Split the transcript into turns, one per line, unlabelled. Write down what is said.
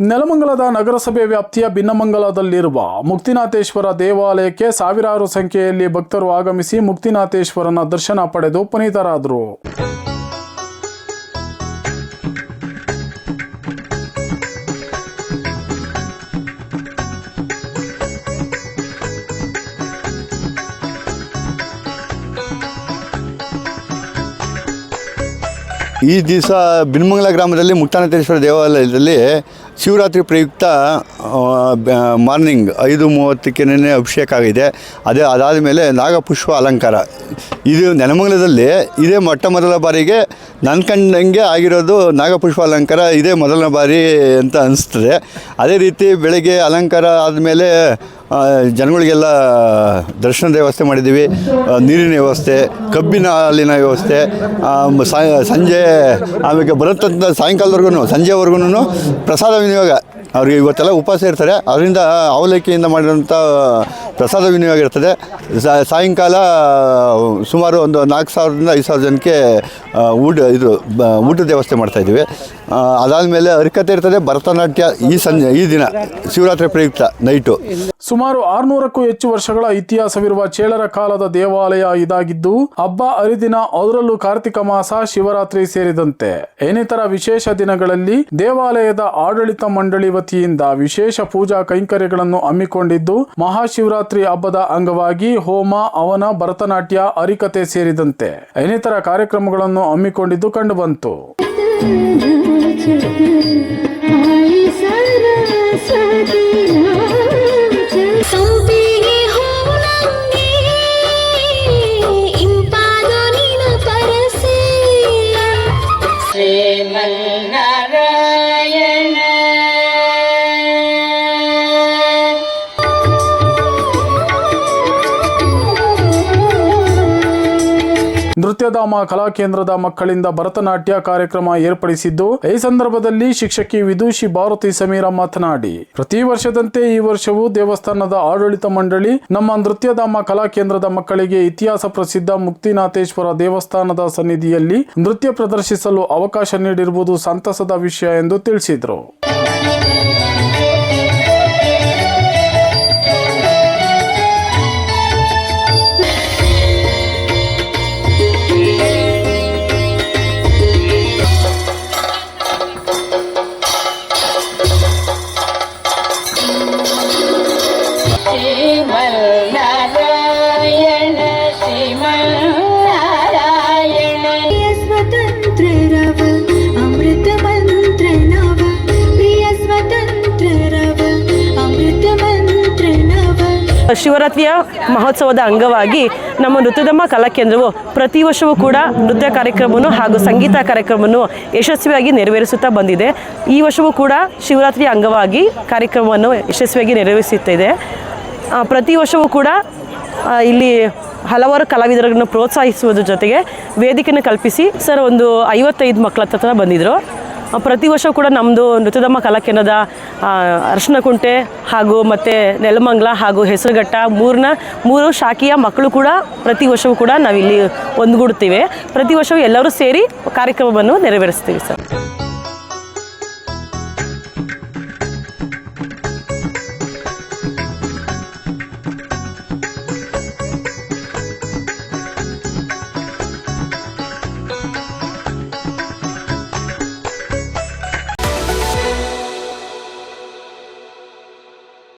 ನೆಲಮಂಗಲದ ನಗರಸಭೆ ವ್ಯಾಪ್ತಿಯ ಭಿನ್ನಮಂಗಲದಲ್ಲಿರುವ ಮುಕ್ತಿನಾಥೇಶ್ವರ ದೇವಾಲಯಕ್ಕೆ ಸಾವಿರಾರು ಸಂಖ್ಯೆಯಲ್ಲಿ ಭಕ್ತರು ಆಗಮಿಸಿ ಮುಕ್ತಿನಾಥೇಶ್ವರನ ದರ್ಶನ ಪಡೆದು ಪುನೀತರಾದರು.
ಈ ದಿವಸ ಬಿನ್ಮಂಗಲ ಗ್ರಾಮದಲ್ಲಿ ಮುಕ್ತಾನತೇಶ್ವರ ದೇವಾಲಯದಲ್ಲಿ ಶಿವರಾತ್ರಿ ಪ್ರಯುಕ್ತ ಮಾರ್ನಿಂಗ್ ಐದು ಮೂವತ್ತಕ್ಕೆ ಅಭಿಷೇಕ ಆಗಿದೆ. ಅದೇ ಅದಾದ ಮೇಲೆ ನಾಗಪುಷ್ಪ ಅಲಂಕಾರ. ಇದು ನೆಲಮಂಗಲದಲ್ಲಿ ಇದೇ ಮೊಟ್ಟ ಮೊದಲ ಬಾರಿಗೆ ನನ್ನ ಕಂಡಂಗೆ ಆಗಿರೋದು ನಾಗಪುಷ್ಪ ಅಲಂಕಾರ ಇದೇ ಮೊದಲನೇ ಬಾರಿ ಅಂತ ಅನಿಸ್ತದೆ. ಅದೇ ರೀತಿ ಬೆಳಗ್ಗೆ ಅಲಂಕಾರ ಆದಮೇಲೆ ಜನಗಳಿಗೆಲ್ಲ ದರ್ಶನದ ವ್ಯವಸ್ಥೆ ಮಾಡಿದ್ದೀವಿ. ನೀರಿನ ವ್ಯವಸ್ಥೆ, ಕಬ್ಬಿನ ಹಾಲಿನ ವ್ಯವಸ್ಥೆ ಸಂಜೆ ಆಮೇಲೆ ಬರುತ್ತಂತ ಸಾಯಂಕಾಲದವರೆಗೂ ಸಂಜೆವರೆಗೂ ಪ್ರಸಾದ ವಿನಿಯೋಗ. ಅವ್ರಿಗೆ ಇವತ್ತೆಲ್ಲ ಉಪವಾಸ ಇರ್ತಾರೆ. ಅದರಿಂದ ಅವಲಕ್ಕಿಯಿಂದ ಮಾಡಿದಂಥ ಪ್ರಸಾದ ವಿನಿಯೋಗ ಇರ್ತದೆ. ಸಾಯಂಕಾಲ, ಸುಮಾರು ಒಂದು ನಾಲ್ಕು ಸಾವಿರದಿಂದ ಐದು ಸಾವಿರ ಜನಕ್ಕೆ ಊಟ, ಇದು ಊಟದ ವ್ಯವಸ್ಥೆ ಮಾಡ್ತಾಯಿದ್ದೀವಿ ಅದಾದಮೇಲೆ ಹರಿಕತೆ ಇರ್ತದೆ. ಭರತನಾಟ್ಯ ಈ ಸಂಜೆ, ಈ ದಿನ, ಶಿವರಾತ್ರಿ ಪ್ರಯುಕ್ತ, ನೈಟು.
ಸುಮಾರು ಆರ್ನೂರಕ್ಕೂ ಹೆಚ್ಚು ವರ್ಷಗಳ ಇತಿಹಾಸವಿರುವ ಚೇಳರ ಕಾಲದ ದೇವಾಲಯ ಇದಾಗಿದ್ದು, ಹಬ್ಬ, ಹರಿದಿನ, ಅದರಲ್ಲೂ ಕಾರ್ತಿಕ ಮಾಸ, ಶಿವರಾತ್ರಿ ಸೇರಿದಂತೆ. ಇನ್ನಿತರ ವಿಶೇಷ ದಿನಗಳಲ್ಲಿ ದೇವಾಲಯದ ಆಡಳಿತ ಮಂಡಳಿ ವತಿಯಿಂದ ವಿಶೇಷ ಪೂಜಾ ಕೈಂಕರ್ಯಗಳನ್ನು ಹಮ್ಮಿಕೊಂಡಿದ್ದು ಮಹಾಶಿವರಾತ್ರಿ ಹಬ್ಬದ ಅಂಗವಾಗಿ ಹೋಮ ಅವನ ಭರತನಾಟ್ಯ ಹರಿಕತೆ ಸೇರಿದಂತೆ ಇನ್ನಿತರ ಕಾರ್ಯಕ್ರಮಗಳನ್ನು ಹಮ್ಮಿಕೊಂಡಿದ್ದು ಕಂಡುಬಂತು. ನೃತ್ಯಧಾಮ, ಕಲಾಕೇಂದ್ರದ ಮಕ್ಕಳಿಂದ ಭರತನಾಟ್ಯ ಕಾರ್ಯಕ್ರಮ ಏರ್ಪಡಿಸಿದ್ದು, ಈ ಸಂದರ್ಭದಲ್ಲಿ ಶಿಕ್ಷಕಿ ವಿದೂಷಿ ಭಾರತಿ ಸಮೀರ ಮಾತನಾಡಿ, ಪ್ರತಿ ವರ್ಷದಂತೆ ಈ ವರ್ಷವೂ ದೇವಸ್ಥಾನದ ಆಡಳಿತ ಮಂಡಳಿ, ನಮ್ಮ ನೃತ್ಯಧಾಮ, ಕಲಾಕೇಂದ್ರದ ಮಕ್ಕಳಿಗೆ ಇತಿಹಾಸ ಪ್ರಸಿದ್ಧ ಮುಕ್ತಿನಾಥೇಶ್ವರ ದೇವಸ್ಥಾನದ ಸನ್ನಿಧಿಯಲ್ಲಿ ನೃತ್ಯ ಪ್ರದರ್ಶಿಸಲು ಅವಕಾಶ ನೀಡಿರುವುದು ಸಂತಸದ ವಿಷಯ ಎಂದು ತಿಳಿಸಿದರು.
ಶಿವರಾತ್ರಿಯ ಮಹೋತ್ಸವದ ಅಂಗವಾಗಿ ನಮ್ಮ ನೃತ್ಯದಮ್ಮ ಕಲಾಕೇಂದ್ರವು ಪ್ರತಿ ವರ್ಷವೂ ಕೂಡ ನೃತ್ಯ ಕಾರ್ಯಕ್ರಮವನ್ನು ಹಾಗೂ ಸಂಗೀತ ಕಾರ್ಯಕ್ರಮವನ್ನು ಯಶಸ್ವಿಯಾಗಿ ನೆರವೇರಿಸುತ್ತಾ ಬಂದಿದೆ. ಈ ವರ್ಷವೂ ಕೂಡ ಶಿವರಾತ್ರಿಯ ಅಂಗವಾಗಿ ಕಾರ್ಯಕ್ರಮವನ್ನು ಯಶಸ್ವಿಯಾಗಿ ನೆರವೇರಿಸುತ್ತಿದೆ. ಪ್ರತಿ ವರ್ಷವೂ ಕೂಡ ಇಲ್ಲಿ ಹಲವಾರು ಕಲಾವಿದರನ್ನು ಪ್ರೋತ್ಸಾಹಿಸುವುದ್ರ ಜೊತೆಗೆ ವೇದಿಕೆಯನ್ನು ಕಲ್ಪಿಸಿ ಸರ್ ಒಂದು ಐವತ್ತೈದು ಮಕ್ಕಳ ಹತ್ರ ಬಂದಿದ್ದರು ಪ್ರತಿ ವರ್ಷ ಕೂಡ ನಮ್ಮದು ನೃತ್ಯದಮ್ಮ ಕಲಾಕೇಂದ್ರದ ಆ, ಅರಶಿನ ಕುಂಟೆ ಹಾಗೂ ಮತ್ತು ನೆಲಮಂಗ್ಲ ಹಾಗೂ ಹೆಸರುಘಟ್ಟ ಮೂರನ್ನ ಮೂರು ಶಾಖೆಯ ಮಕ್ಕಳು ಕೂಡ ಪ್ರತಿ ವರ್ಷವೂ ಕೂಡ ನಾವಿಲ್ಲಿ ಒಂದುಗೂಡ್ತೀವಿ ಪ್ರತಿ ವರ್ಷವೂ ಎಲ್ಲರೂ ಸೇರಿ ಕಾರ್ಯಕ್ರಮವನ್ನು ನೆರವೇರಿಸ್ತೀವಿ ಸರ್.